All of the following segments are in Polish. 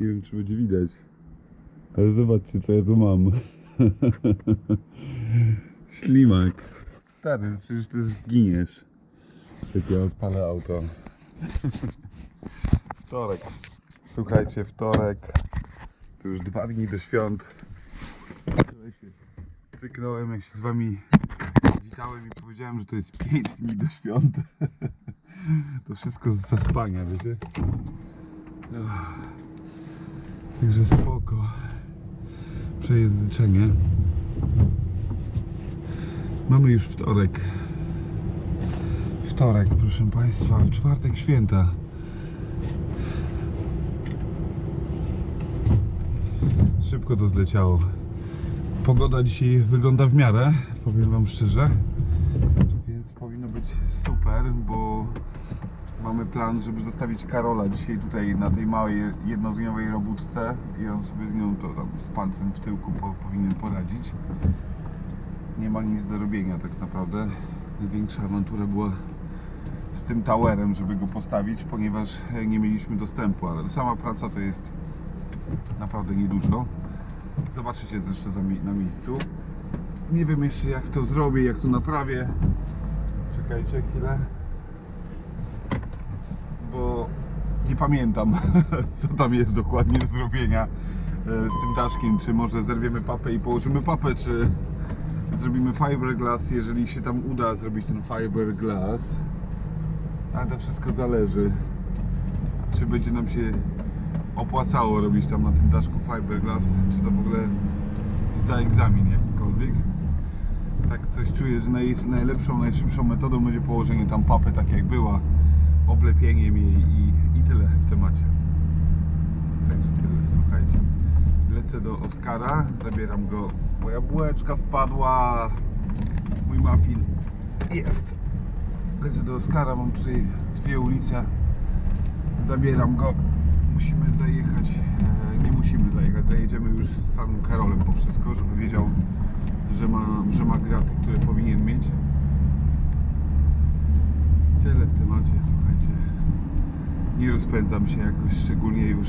Nie wiem, czy będzie widać. Ale zobaczcie, co ja tu mam. Ślimak. Stary, przecież ty zginiesz. Jak ja odpalę auto. Wtorek. Słuchajcie, wtorek. To już dwa dni do świąt. Cyknąłem, jak się z wami witałem i powiedziałem, że to jest 5 dni do świąt. To wszystko z zaspania, wiecie? Ach. Także spoko. Przejęzyczenie. Mamy już wtorek. Wtorek, proszę Państwa, w czwartek święta. Szybko to zleciało. Pogoda dzisiaj wygląda w miarę, powiem Wam szczerze. Więc powinno być super, bo mamy plan, żeby zostawić Karola dzisiaj tutaj na tej małej jednodniowej robótce i on sobie z nią to tam z palcem w tyłku po, powinien poradzić. Nie ma nic do robienia tak naprawdę. Największa awantura była z tym towerem, żeby go postawić, ponieważ e, nie mieliśmy dostępu, ale sama praca to jest naprawdę niedużo. Zobaczycie zresztą na miejscu. Nie wiem jeszcze jak to zrobię, jak to naprawię. Czekajcie chwilę. Bo nie pamiętam co tam jest dokładnie do zrobienia e, z tym daszkiem. Czy może zerwiemy papę i położymy papę, czy zrobimy fiberglass, jeżeli się tam uda zrobić ten fiberglass. Ale to wszystko zależy. Czy będzie nam się opłacało robić tam na tym daszku fiberglass, czy to w ogóle zda egzamin jakikolwiek. Tak coś czuję, że naj, najlepszą, najszybszą metodą będzie położenie tam papy tak jak była, oblepieniem jej i, i tyle w temacie. Także tyle, słuchajcie. Lecę do Oskara, zabieram go. Moja bułeczka spadła, mój muffin jest. Lecę do Oskara, mam tutaj dwie ulice. Zabieram go. Musimy zajechać, e, nie musimy zajechać, zajedziemy już z samym Karolem po wszystko, żeby wiedział, że ma, że ma graty, które powinien mieć. I tyle w słuchajcie. Nie rozpędzam się jakoś szczególnie już.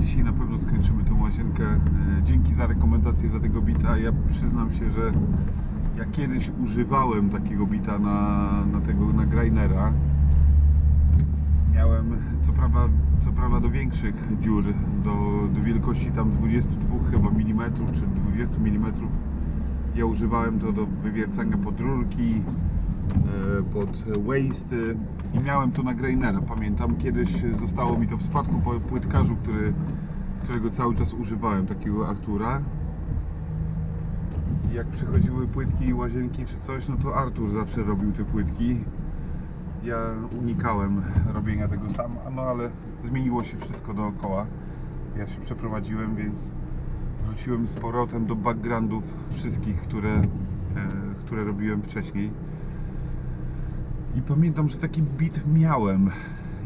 Dzisiaj na pewno skończymy tą łazienkę. E, Dzięki za rekomendację za tego bita. Ja przyznam się, że ja kiedyś używałem takiego bita na, na tego na Grainera. Miałem co prawda, co prawda do większych dziur, do, do wielkości tam 22 chyba milimetrów czy 20 milimetrów. Ja używałem to do wywiercania pod rurki, e, pod wasty i miałem to na Grainera. Pamiętam kiedyś zostało mi to w spadku po płytkarzu, który, którego cały czas używałem, takiego Artura. I jak przychodziły płytki i łazienki czy coś, no to Artur zawsze robił te płytki. Ja unikałem robienia tego sam, no ale zmieniło się wszystko dookoła. Ja się przeprowadziłem, więc wróciłem z powrotem do backgroundów wszystkich, które, e, które robiłem wcześniej. I pamiętam, że taki bit miałem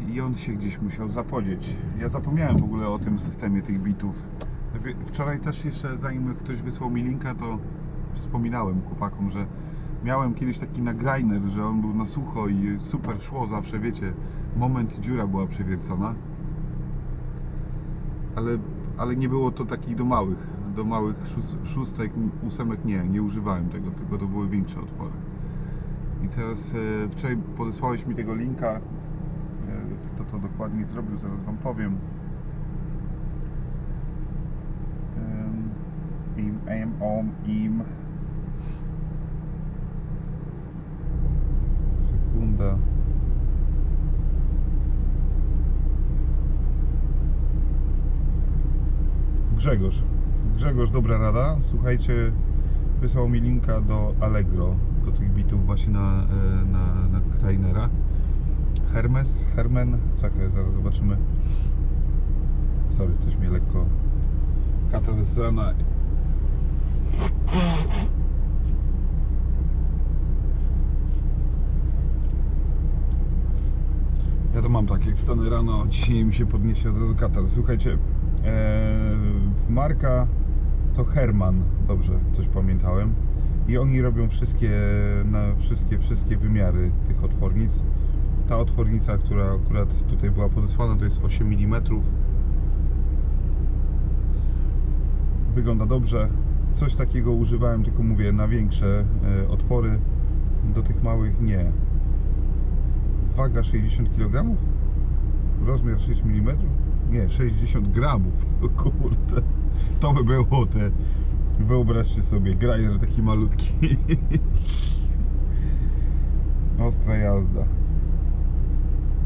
i on się gdzieś musiał zapodzieć. Ja zapomniałem w ogóle o tym systemie tych bitów. Wczoraj też jeszcze, zanim ktoś wysłał mi linka, to wspominałem chłopakom, że miałem kiedyś taki nagriner, że on był na sucho i super szło zawsze, wiecie, moment dziura była przewiercona. Ale, ale nie było to takich do małych, do małych szós- szóstek, ósemek nie, nie używałem tego, tylko to były większe otwory. I teraz e, wczoraj podesłałeś mi tego linka, e, kto to dokładnie zrobił, zaraz wam powiem. Em, Im, im, om, im. Sekunda. Grzegorz. Grzegorz, dobra rada. Słuchajcie, wysłał mi linka do Allegro, do tych bitów właśnie na, e, na, na Krainera. Hermes, Hermen, czekaj, zaraz zobaczymy. Sorry, coś mnie lekko katar z rana. Ja to mam tak, jak wstanę rano, dzisiaj mi się podniesie od razu katar. Słuchajcie, e, marka to Herman, dobrze, coś pamiętałem. I oni robią wszystkie, na wszystkie, wszystkie wymiary tych otwornic. Ta otwornica, która akurat tutaj była podesłana, to jest 8 mm. Wygląda dobrze. Coś takiego używałem, tylko mówię, na większe e, otwory. Do tych małych nie. Waga 60 kg? Rozmiar 6 mm? Nie, 60 gramów. Kurde. To by było te. Wyobraźcie sobie, grinder taki malutki. Ostra jazda.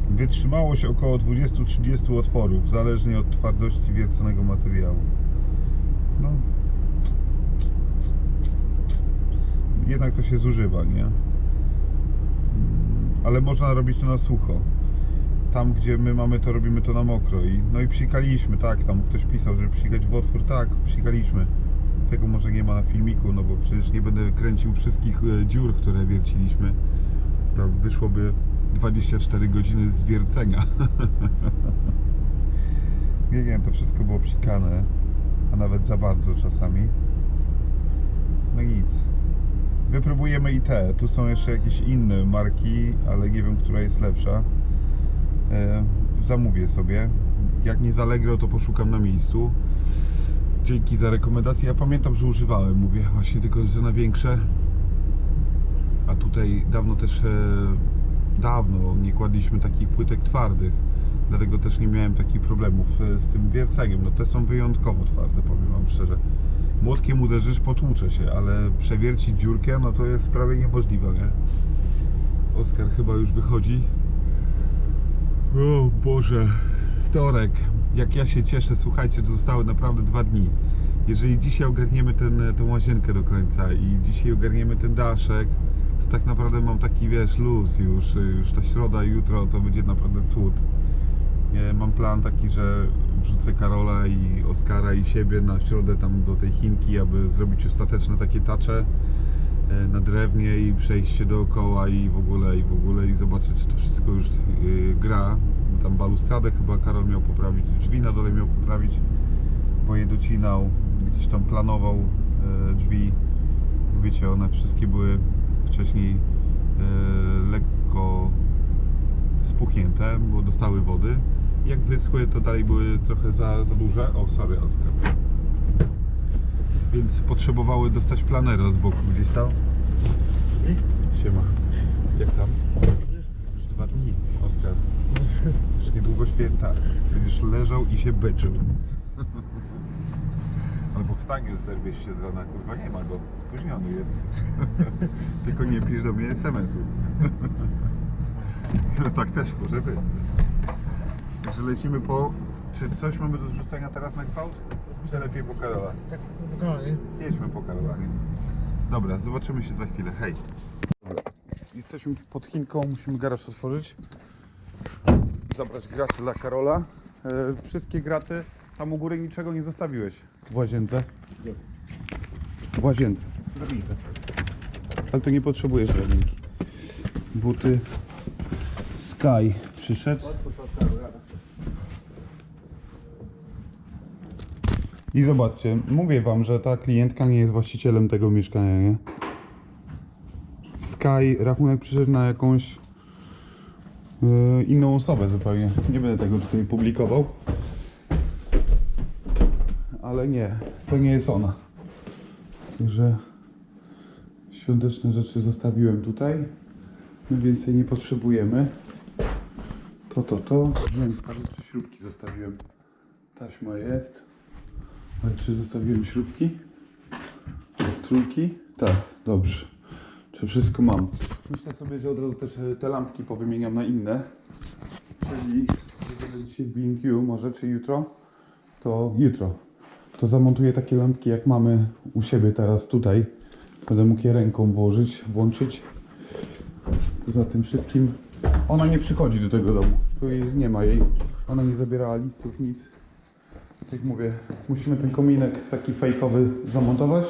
Wytrzymałość około 20-30 otworów, zależnie od twardości wierconego materiału. No. Jednak to się zużywa, nie? Ale można robić to na sucho. Tam, gdzie my mamy, to robimy to na mokro. I, no i psikaliśmy, tak, tam ktoś pisał, żeby psikać w otwór, tak, psikaliśmy. Tego może nie ma na filmiku, no bo przecież nie będę kręcił wszystkich e, dziur, które wierciliśmy. To wyszłoby 24 godziny zwiercenia. nie wiem, to wszystko było psikane, a nawet za bardzo czasami. No nic. Wypróbujemy i te. Tu są jeszcze jakieś inne marki, ale nie wiem, która jest lepsza. E, zamówię sobie. Jak nie zalegro, to poszukam na miejscu. Dzięki za rekomendację. Ja pamiętam, że używałem, mówię, właśnie tylko, że na większe. A tutaj dawno też, e, dawno nie kładliśmy takich płytek twardych. Dlatego też nie miałem takich problemów e, z tym wierceniem. No te są wyjątkowo twarde, powiem Wam szczerze. Młotkiem uderzysz, potłucze się, ale przewiercić dziurkę, no to jest prawie niemożliwe, nie? Oskar chyba już wychodzi. O Boże, wtorek. Jak ja się cieszę, słuchajcie, że zostały naprawdę dwa dni. Jeżeli dzisiaj ogarniemy ten, tę łazienkę do końca i dzisiaj ogarniemy ten daszek, to tak naprawdę mam taki, wiesz, luz już, już ta środa i jutro to będzie naprawdę cud. Mam plan taki, że wrzucę Karola i Oskara i siebie na środę tam do tej Chinki, aby zrobić ostateczne takie tacze e, na drewnie i przejść się dookoła i w ogóle i w ogóle i zobaczyć czy to wszystko już gra. Tam balustradę chyba Karol miał poprawić, drzwi na dole miał poprawić, bo je docinał, gdzieś tam planował e, drzwi. Wiecie, one wszystkie były wcześniej e, lekko spuchnięte, bo dostały wody. Jak wyschły, to dalej były trochę za, za duże. O, sorry, Oskar. Więc potrzebowały dostać planera z boku gdzieś tam. Siema. Jak tam? Oskar. Już niedługo święta. Będziesz leżał i się beczył. Albo wstaniesz, zerwiesz się z rana, kurwa, nie ma go. Spóźniony jest. Tylko nie pisz do mnie SMS-ów. tak też może być. Także lecimy po... Czy coś mamy do zrzucenia teraz na gwałt? Czy lepiej po Karola? Tak, spokojnie. Jedźmy po Karola. nie? Dobra, zobaczymy się za chwilę. Hej. Jesteśmy pod Chinką, musimy garaż otworzyć. Zabrać graty dla Karola. E, wszystkie graty. Tam u góry niczego nie zostawiłeś. W łazience. W łazience. Ale to nie potrzebujesz drabinki. Buty. Sky przyszedł. I zobaczcie, mówię wam, że ta klientka nie jest właścicielem tego mieszkania, nie? Sky, rachunek przyszedł na jakąś inną osobę zupełnie. Nie będę tego tutaj publikował. Ale nie, to nie jest ona. Także świąteczne rzeczy zostawiłem tutaj. My więcej nie potrzebujemy. To, to, to. Nie wiem, sprawdzę, czy śrubki zostawiłem. Taśma jest. Ale czy zostawiłem śrubki? Trójki? Tak, dobrze. Czy wszystko mam? Myślę sobie, że od razu też e, te lampki powymieniam na inne. Czyli jeżeli dzisiaj B&Q może, czy jutro, to jutro. To zamontuję takie lampki, jak mamy u siebie teraz tutaj. Będę mógł je ręką włożyć, włączyć. Poza tym wszystkim ona nie przychodzi do tego domu. Tu nie ma jej. Ona nie zabierała listów, nic. Jak mówię, musimy ten kominek taki fejkowy zamontować.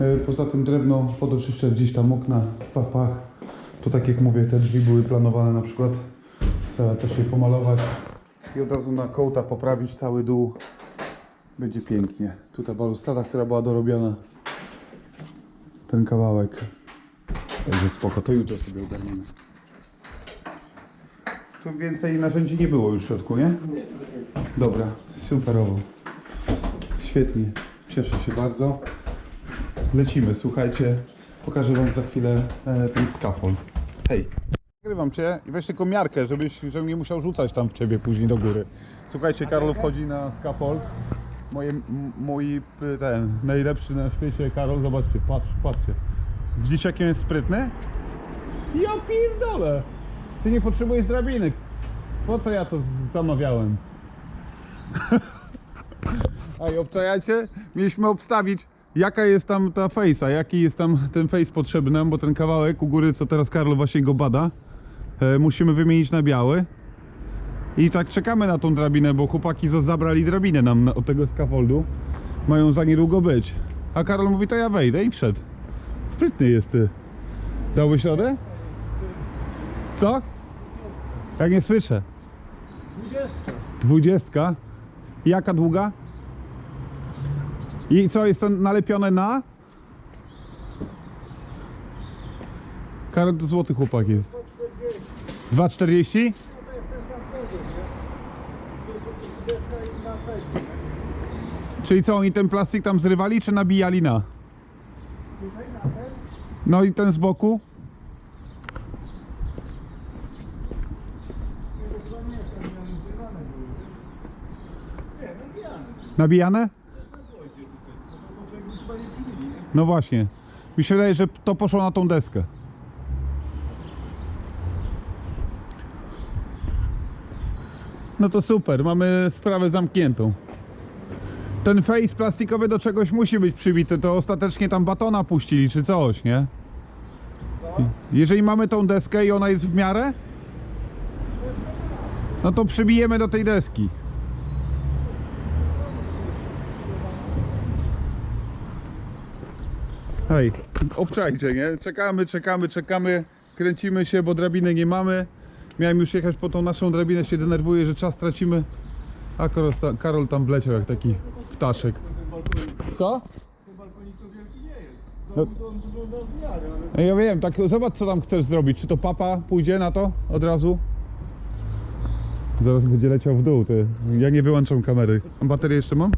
E, Poza tym drewno podoczyszczę gdzieś tam okna, pach, pach. Tu tak jak mówię, te drzwi były planowane na przykład. Trzeba też je pomalować i od razu na kołta poprawić cały dół. Będzie pięknie. Tu ta balustrada, która była dorobiona. Ten kawałek. Także spoko, to jutro sobie ogarniemy. więcej narzędzi nie było już w środku, nie? Dobra, superowo. Świetnie. Cieszę się bardzo. Lecimy, słuchajcie. Pokażę wam za chwilę e, ten scaffold. Hej. Nagrywam cię i weź tylko miarkę, żebyś, żebym nie musiał rzucać tam w ciebie później do góry. Słuchajcie, Karol wchodzi na scaffold. Moje, m- mój ten najlepszy na świecie Karol, zobaczcie, patrz, patrzcie. Widzicie jaki on jest sprytny? Ja pierdolę! Ty nie potrzebujesz drabiny. Po co ja to z- zamawiałem? I obczajacie? Mieliśmy obstawić jaka jest tam ta face'a, jaki jest tam ten face potrzebny nam, bo ten kawałek u góry, co teraz Karol właśnie go bada, e, musimy wymienić na biały. I tak czekamy na tą drabinę, bo chłopaki za- zabrali drabinę nam na- od tego scaffoldu. Mają za niedługo być. A Karol mówi, to ja wejdę i wszedł. Sprytny jest ty. Dałbyś radę? Co? Jak nie słyszę. Dwudziestka. Jaka długa? I co, jest to nalepione na? Karol to złoty chłopak jest. 2,40? Czyli co, oni ten plastik tam zrywali, czy nabijali na? No i ten z boku? Nabijane? No właśnie. Mi się wydaje, że to poszło na tą deskę. No to super, mamy sprawę zamkniętą. Ten face plastikowy do czegoś musi być przybity, to ostatecznie tam batona puścili czy coś, nie? Jeżeli mamy tą deskę i ona jest w miarę, no to przybijemy do tej deski. Hej, obczajcie, nie? Czekamy, czekamy, czekamy, kręcimy się, bo drabiny nie mamy. Miałem już jechać po tą naszą drabinę, się denerwuję, że czas tracimy. A Karol, tam wleciał jak taki ptaszek. Co? No, no ja wiem, tak zobacz co tam chcesz zrobić. Czy to papa pójdzie na to od razu? Zaraz będzie leciał w dół, ty. Ja nie wyłączam kamery. Baterię jeszcze mam?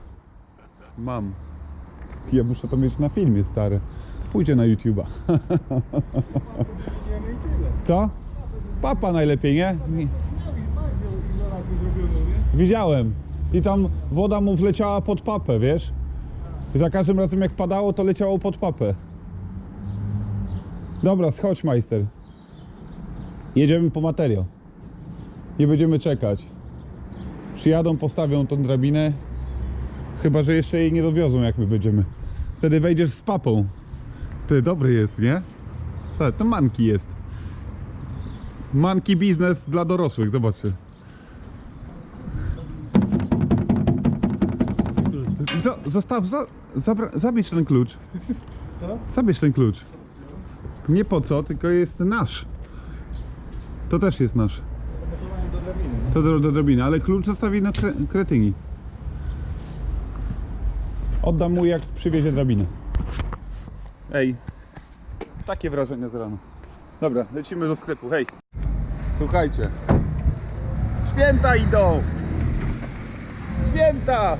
Mam. Ja muszę to mieć na filmie, stary. Pójdzie na YouTube'a. Co? Papa najlepiej, nie? Widziałem. I tam woda mu wleciała pod papę, wiesz? I za każdym razem jak padało, to leciało pod papę. Dobra, schodź majster. Jedziemy po materiał. Nie będziemy czekać. Przyjadą, postawią tą drabinę. Chyba, że jeszcze jej nie dowiozą, jak my będziemy. Wtedy wejdziesz z papą. Ty, dobry jest, nie? Tak, to manki jest. Manki biznes dla dorosłych, zobaczcie. Co? Zostaw, za, zabierz ten klucz. Zabierz ten klucz. Nie po co, tylko jest nasz. To też jest nasz. Gotowanie do drabiny. To do, do drabiny, ale klucz zostawi na kre, kretyni. Oddam mu jak przywiezie drabinę. Ej, takie wrażenia z rana. Dobra, lecimy do sklepu, hej. Słuchajcie. Święta idą! Święta!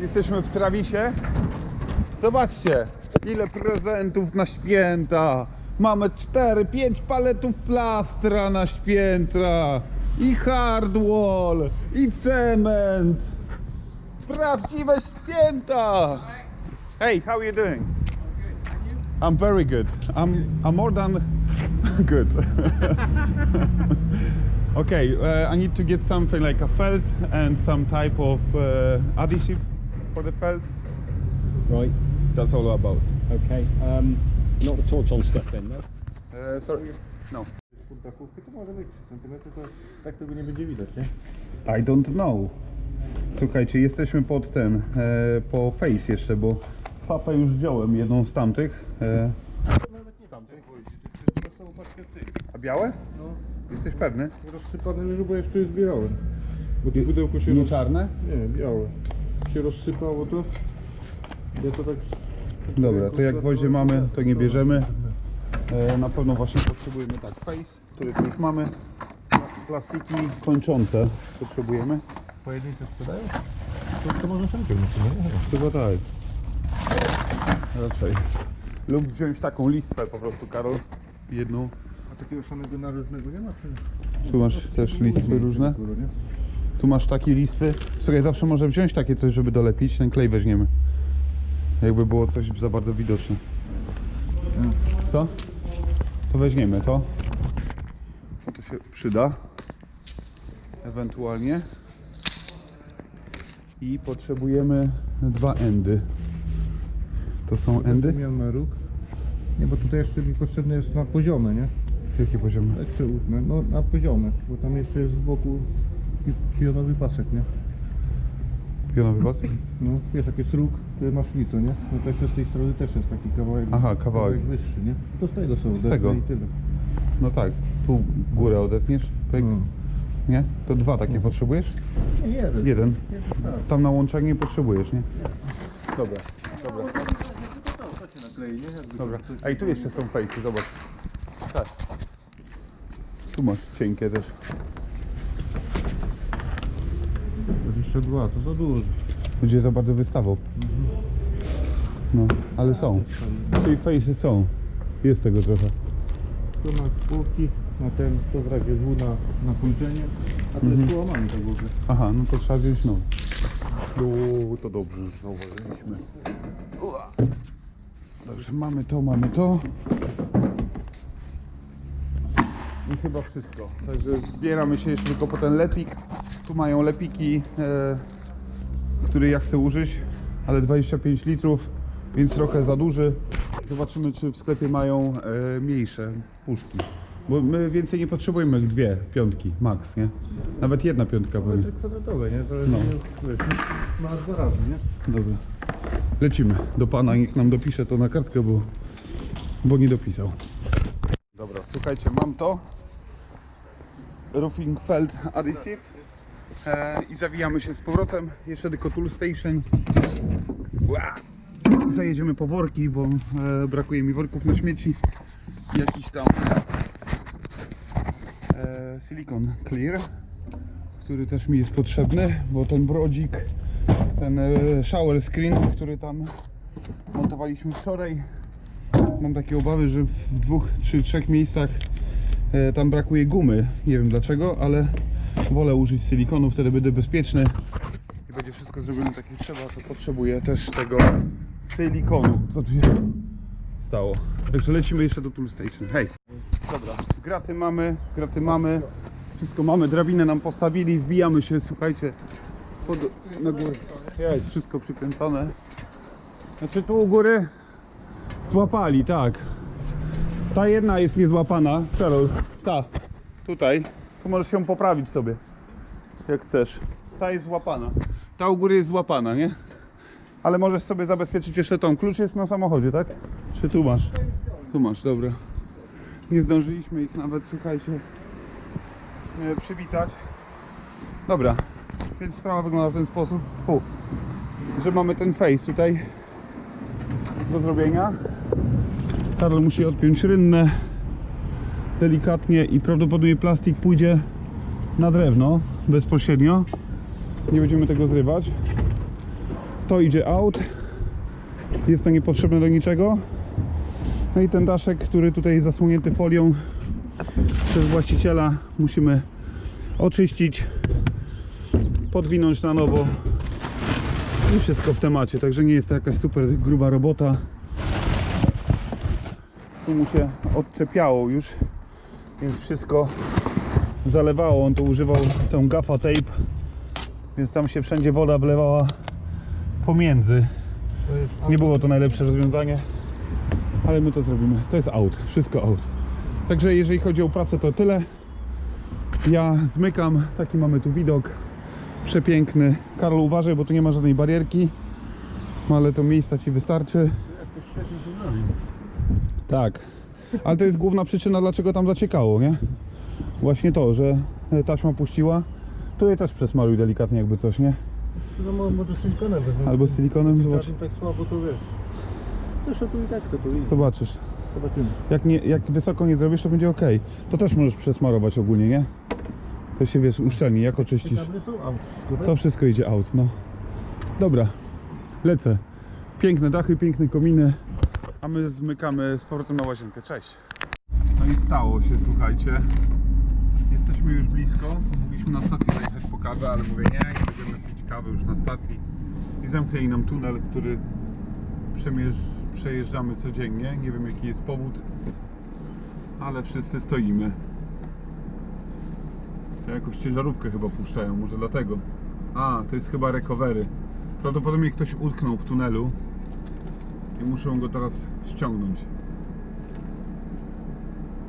Jesteśmy w Trawisie. Zobaczcie, ile prezentów na święta. Mamy 4-5 paletów plastra na święta. I hardwall, i cement. Prawdziwe święta! Hey, how are you doing? I'm very good. I'm, I'm more than good. okay, uh, I need to get something like a felt and some type of uh, adhesive for the felt. Right, That's all about. okay. Um, not the torch on stuff then, no? Uh, sorry. No. Pod dachówkę to może być 3 cm, to tak tego nie będzie widać, nie? I don't know. Słuchajcie, jesteśmy pod ten, e, po face jeszcze, bo papę już wziąłem, jedną z tamtych. E, Nawet nie tamtej. Dostał paczkę tych. a białe? No, Jesteś pewny? rozsypane leży, bo ja wczoraj zbierałem. Bo to pudełko się Nie roz... czarne? Nie, białe. Się rozsypało to. Ja to tak... Dobra, to jak gwoździe mamy, to nie bierzemy. E, na pewno właśnie potrzebujemy tak face, który tu już mamy. plastiki kończące potrzebujemy. Pojedyncze sprzedają? To, to można sam ciągnąć, nie? Chyba tak. Raczej. Lub wziąć taką listwę po prostu, Karol. Jedną. A takiego samego narożnego nie ma? Czy... Tu masz też listwy różne. Tu masz takie listwy. Słuchaj, zawsze może wziąć takie coś, żeby dolepić. Ten klej weźmiemy. Jakby było coś za bardzo widoczne. Co? To weźmiemy to. To się przyda. Ewentualnie. I potrzebujemy dwa endy. To są endy? Miałem róg. Nie, bo tutaj jeszcze mi potrzebne jest na poziome, nie? Jakie poziomy? Utnę, no na poziome, bo tam jeszcze jest z boku pi- pionowy pasek, nie? Pionowy pas? No, wiesz, jak jest róg, który masz lico, nie? No to jeszcze z tej strony też jest taki kawałek, Aha, kawałek. wyższy, nie? To z tego są, Z tego. i tyle. No tak. Tu górę odetniesz. Pyk. No. Nie? To dwa takie potrzebujesz? Nie, jeden. Jeden. Jeden, tak. Tam na łączach nie potrzebujesz, nie? Dobra, dobra, Naklei, nie? Jakby dobra. coś- A i tu jeszcze są fejsy, zobacz. Tak. Tu masz cienkie też. 22, to za dużo. Będzie za bardzo wystawał. No, ale są. Czyli fejsy są. Jest tego trochę. Tu masz półki, na ten, to w razie W na, na kończenie, a to jest połamany tak w ogóle. Aha, no to trzeba wziąć nowy. No, to dobrze, że zauważyliśmy. Ua. Dobrze, mamy to, mamy to. I chyba wszystko. Także zbieramy się jeszcze tylko po ten lepik. Tu mają lepiki, e, który ja chcę użyć, ale 25 litrów, więc trochę za duży. Zobaczymy, czy w sklepie mają e, mniejsze puszki. Bo my więcej nie potrzebujemy dwie piątki, max, nie? Nawet jedna piątka jest kwadratowe, nie? To No. no. wiesz, ma dwa razy, nie? Dobra. Lecimy do pana, niech nam dopisze to na kartkę, bo, bo nie dopisał. Dobra, słuchajcie, mam to. Roofing Felt Adhesive. E, I zawijamy się z powrotem. Jeszcze tylko Tool Station. Zajedziemy po worki, bo e, brakuje mi worków na śmieci. Jakiś tam e, Silicon Clear, który też mi jest potrzebny, bo ten brodzik ten e, shower screen, który tam montowaliśmy wczoraj. Mam takie obawy, że w dwóch czy trzech miejscach e, tam brakuje gumy. Nie wiem dlaczego, ale wolę użyć silikonu, wtedy będę bezpieczny i będzie wszystko zrobione tak jak trzeba. To potrzebuję też tego silikonu. Co tu się stało? Także lecimy jeszcze do Tool Station. Hej! Dobra, graty mamy, graty mamy. Wszystko mamy, drabinę nam postawili, wbijamy się, słuchajcie, pod, na górę. Jest wszystko przykręcone. Znaczy tu u góry złapali, tak. Ta jedna jest niezłapana. Karol, ta, tutaj. Tu możesz ją poprawić sobie, jak chcesz. Ta jest złapana. Ta u góry jest złapana, nie? Ale możesz sobie zabezpieczyć jeszcze tą. Klucz jest na samochodzie, tak? Czy tu masz? Tu masz, dobra. Nie zdążyliśmy ich nawet, słuchajcie, e, przywitać. Dobra, więc sprawa wygląda w ten sposób, że mamy ten face tutaj do zrobienia. Karol musi odpiąć rynnę delikatnie i prawdopodobnie plastik pójdzie na drewno bezpośrednio. Nie będziemy tego zrywać. To idzie out. Jest to niepotrzebne do niczego. No i ten daszek, który tutaj zasłonięty folią przez właściciela musimy oczyścić, podwinąć na nowo i wszystko w temacie, także nie jest to jakaś super gruba robota. Tu mu się odczepiało już, więc wszystko zalewało. On tu używał tą gaffa tape, więc tam się wszędzie woda wlewała pomiędzy. Nie było to najlepsze rozwiązanie, ale my to zrobimy. To jest out, wszystko out. Także jeżeli chodzi o pracę, to tyle. Ja zmykam, taki mamy tu widok przepiękny. Karol, uważaj, bo tu nie ma żadnej barierki, ale to miejsca ci wystarczy. Tak, ale to jest główna przyczyna, dlaczego tam zaciekało, nie? Właśnie to, że taśma puściła. Tu je też przesmaruj delikatnie, jakby coś, nie? No mo- może silikonem wezmę. Albo z silikonem, zobacz, tak słabo to wiesz. Zresztą tu i tak to powinno. zobaczysz. Zobaczymy. Jak, nie, jak wysoko nie zrobisz, to będzie ok. To też możesz przesmarować ogólnie, nie? To się wiesz, uszczelni, jak oczyścisz. Tak? To wszystko idzie out, no. Dobra, lecę. Piękne dachy, piękne kominy. A my zmykamy z powrotem na łazienkę. Cześć. No i stało się, słuchajcie. Jesteśmy już blisko. Mogliśmy na stację zajechać po kawę, ale mówię nie, nie będziemy pić kawy już na stacji. I zamknęli nam tunel, który przejeżdżamy codziennie. Nie wiem jaki jest powód, ale wszyscy stoimy. To jakąś ciężarówkę chyba puszczają, może dlatego. A, to jest chyba recovery. Prawdopodobnie ktoś utknął w tunelu i muszą go teraz ściągnąć.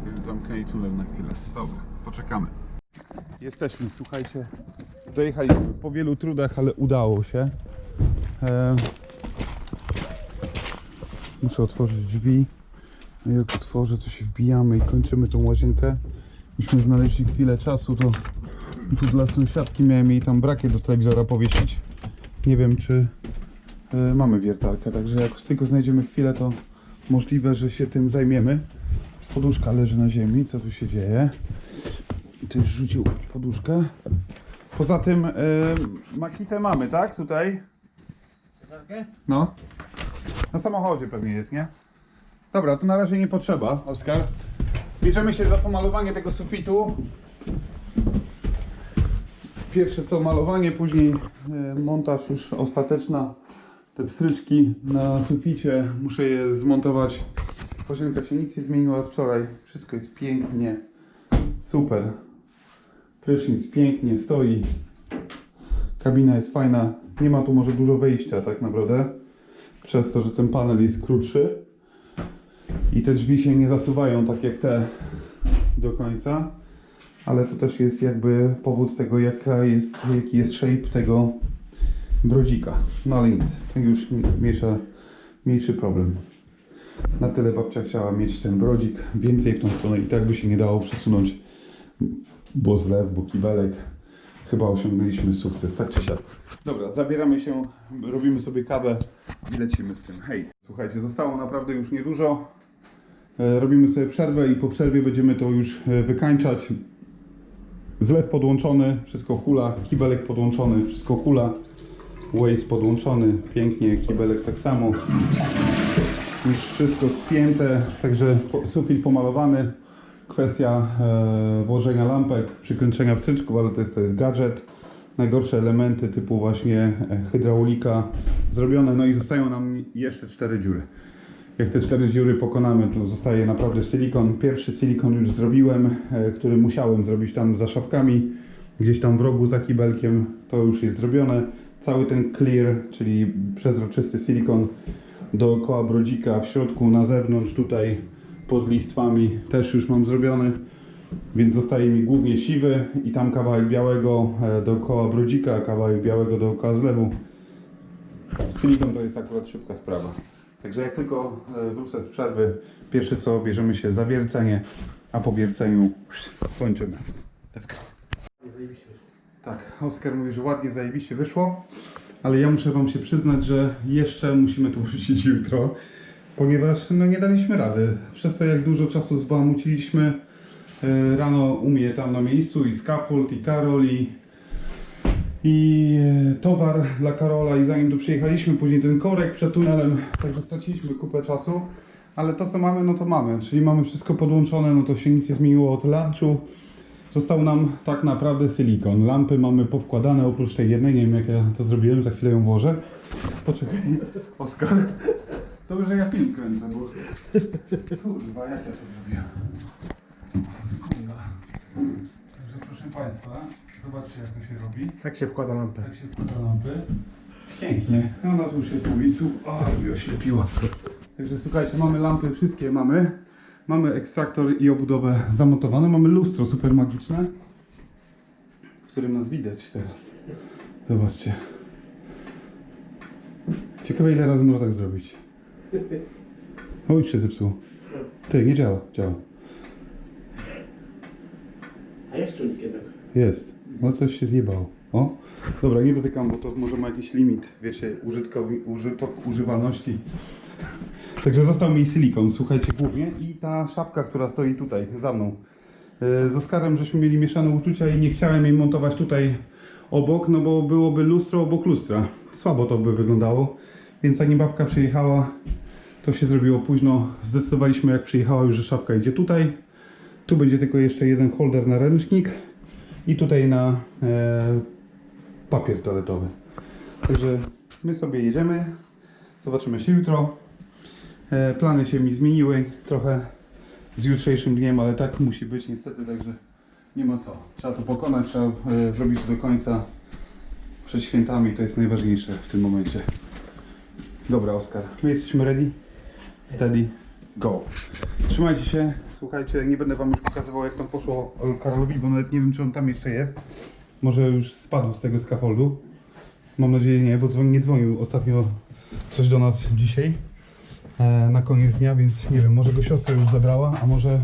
Więc zamknęli tunel na chwilę. Dobra, poczekamy. Jesteśmy, słuchajcie. Dojechaliśmy po wielu trudach, ale udało się. E... Muszę otworzyć drzwi. No jak otworzę, to się wbijamy i kończymy tą łazienkę. Myśmy znaleźli chwilę czasu, to tu dla sąsiadki miałem jej tam brakie do telewizora powiesić. Nie wiem, czy e, mamy wiertarkę, także jak tylko znajdziemy chwilę, to możliwe, że się tym zajmiemy. Poduszka leży na ziemi, co tu się dzieje? Ktoś rzucił poduszkę. Poza tym e, makitę mamy, tak? Tutaj? No. Na samochodzie pewnie jest, nie? Dobra, to na razie nie potrzeba, Oskar. Bierzemy się za pomalowanie tego sufitu. Pierwsze co malowanie, później e, montaż już ostateczna. Te pstryczki na suficie, muszę je zmontować. Łazienka się nic nie zmieniła wczoraj. Wszystko jest pięknie. Super. Prysznic pięknie stoi. Kabina jest fajna. Nie ma tu może dużo wejścia tak naprawdę. Przez to, że ten panel jest krótszy. I te drzwi się nie zasuwają tak jak te do końca. Ale to też jest jakby powód tego, jaka jest, jaki jest shape tego brodzika. No ale nic, to już mniejsza, mniejszy problem. Na tyle babcia chciała mieć ten brodzik, więcej w tą stronę i tak by się nie dało przesunąć, bo zlew, bo kibelek. Chyba osiągnęliśmy sukces, tak czy siak. Dobra, zabieramy się, robimy sobie kawę i lecimy z tym. Hej, słuchajcie, zostało naprawdę już niedużo. E, Robimy sobie przerwę i po przerwie będziemy to już e, wykańczać. Zlew podłączony, wszystko hula, kibelek podłączony, wszystko hula. Waze podłączony, pięknie, kibelek tak samo. Już wszystko spięte, także sufit pomalowany. Kwestia e, włożenia lampek, przykręcenia wstryczków, ale to jest, to jest gadżet. Najgorsze elementy typu właśnie e, hydraulika zrobione, no i zostają nam jeszcze cztery dziury. Jak te cztery dziury pokonamy, to zostaje naprawdę silikon. Pierwszy silikon już zrobiłem, e, który musiałem zrobić tam za szafkami, gdzieś tam w rogu za kibelkiem, to już jest zrobione. Cały ten clear, czyli przezroczysty silikon dookoła brodzika, w środku, na zewnątrz, tutaj pod listwami też już mam zrobiony. Więc zostaje mi głównie siwy i tam kawałek białego e, dookoła brodzika, kawałek białego dookoła zlewu. Silikon to jest akurat szybka sprawa. Także jak tylko e, wrócę z przerwy, pierwsze co bierzemy się za wiercenie, a po wierceniu kończymy. Let's go. Tak, Oskar mówi, że ładnie, zajebiście wyszło, ale ja muszę Wam się przyznać, że jeszcze musimy tu wrócić jutro, ponieważ no, nie daliśmy rady. Przez to jak dużo czasu zbałamuciliśmy, rano u mnie tam na miejscu i scaffold, i Karol, i i e, towar dla Karola i zanim tu przyjechaliśmy, później ten korek przed tunelem, także straciliśmy kupę czasu, ale to co mamy, no to mamy, czyli mamy wszystko podłączone, no to się nic nie zmieniło od lunchu. Został nam tak naprawdę silikon. Lampy mamy powkładane oprócz tej jednej, nie wiem jak ja to zrobiłem, za chwilę ją włożę. Poczekaj, Oskar. Dobrze, że ja film kręcę, bo... Kurwa, jak ja to zrobiłem? Także proszę Państwa, zobaczcie jak to się robi. Tak się wkłada lampę. Tak się wkłada lampy. Pięknie. No, Ona tu już jest na miejscu. O, mi oślepiła. Także słuchajcie, mamy lampy, wszystkie mamy. Mamy ekstraktor i obudowę zamontowane. Mamy lustro super magiczne, w którym nas widać teraz. Zobaczcie. Ciekawe ile razy można tak zrobić. O, już się zepsuło. Ty, nie działa. Działa. Jest. No coś się zjebało. O. Dobra, nie dotykam, bo to może ma jakiś limit, wiecie, użytkowi, użytok, używalności. Także został mi silikon, słuchajcie, głównie i ta szapka, która stoi tutaj za mną. E, Z Oskarem żeśmy mieli mieszane uczucia i nie chciałem jej montować tutaj obok, no bo byłoby lustro obok lustra. Słabo to by wyglądało. Więc zanim babka przyjechała, to się zrobiło późno. Zdecydowaliśmy jak przyjechała już, że szafka idzie tutaj. Tu będzie tylko jeszcze jeden holder na ręcznik i tutaj na e, papier toaletowy. Także my sobie jedziemy. Zobaczymy się jutro. E, plany się mi zmieniły trochę z jutrzejszym dniem, ale tak musi być niestety, także nie ma co. Trzeba to pokonać, trzeba e, zrobić do końca przed świętami, to jest najważniejsze w tym momencie. Dobra, Oskar, my jesteśmy ready? Steady, go. Trzymajcie się, słuchajcie, nie będę wam już pokazywał jak tam poszło Karolowi, bo nawet nie wiem czy on tam jeszcze jest. Może już spadł z tego skafoldu. Mam nadzieję nie, bo dzwoni, nie dzwonił ostatnio coś do nas dzisiaj e, na koniec dnia, więc nie wiem, może go siostra już zabrała, a może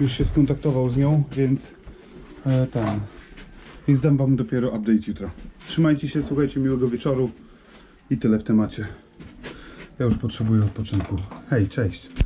już się skontaktował z nią, więc e, ten. Więc dam wam dopiero update jutro. Trzymajcie się, słuchajcie, miłego wieczoru i tyle w temacie. Ja już potrzebuję odpoczynku. Hej, cześć.